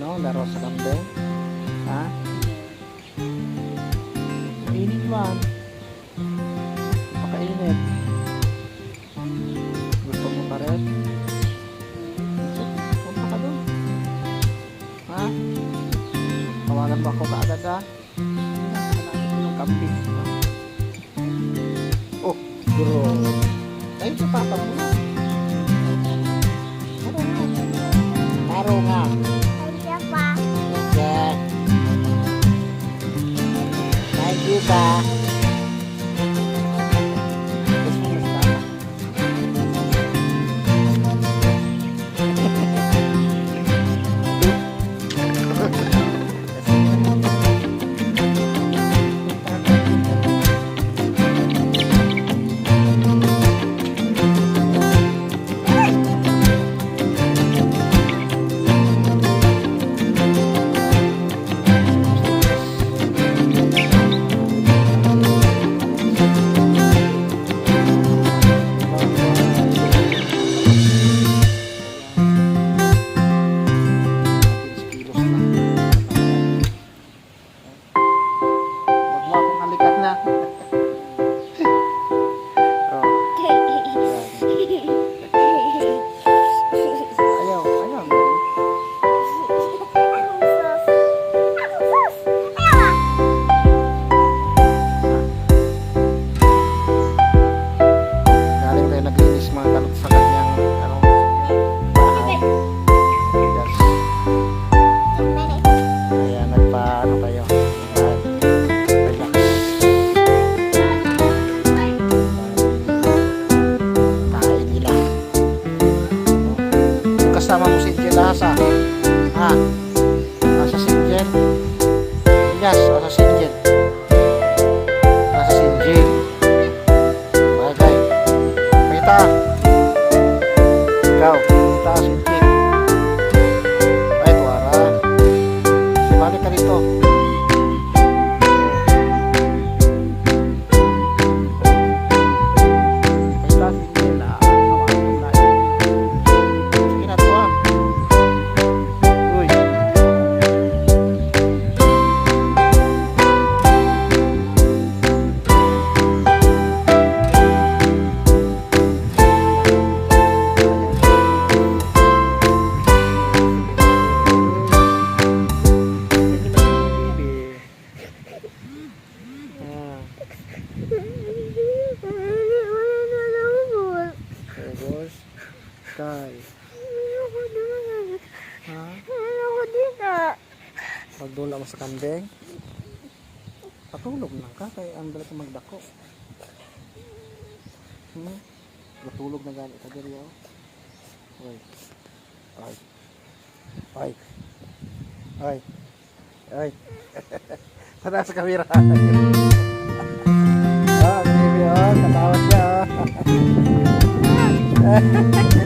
ano, laro sa kambing? Ha? Init man. Pakainit. Gusto mo pa rin? Punta ka doon. Ha? Tawagan ba ako kaagad ha? Kambing. Oh, bro. far kasama mo si Angel Asa. Ha? Asa si Angel? Yes, asa si Angel. Asa si Angel. Bagay. Kita. Ikaw. Tapos, Sky. Ha? Magdula mo sa kambing. Patulog lang ka kay ang dala ko magdako. Hmm? Patulog na gani ka diri oh. Oy. Ay. Ay. Ay. Ay. Tara sa kamera. Thank you.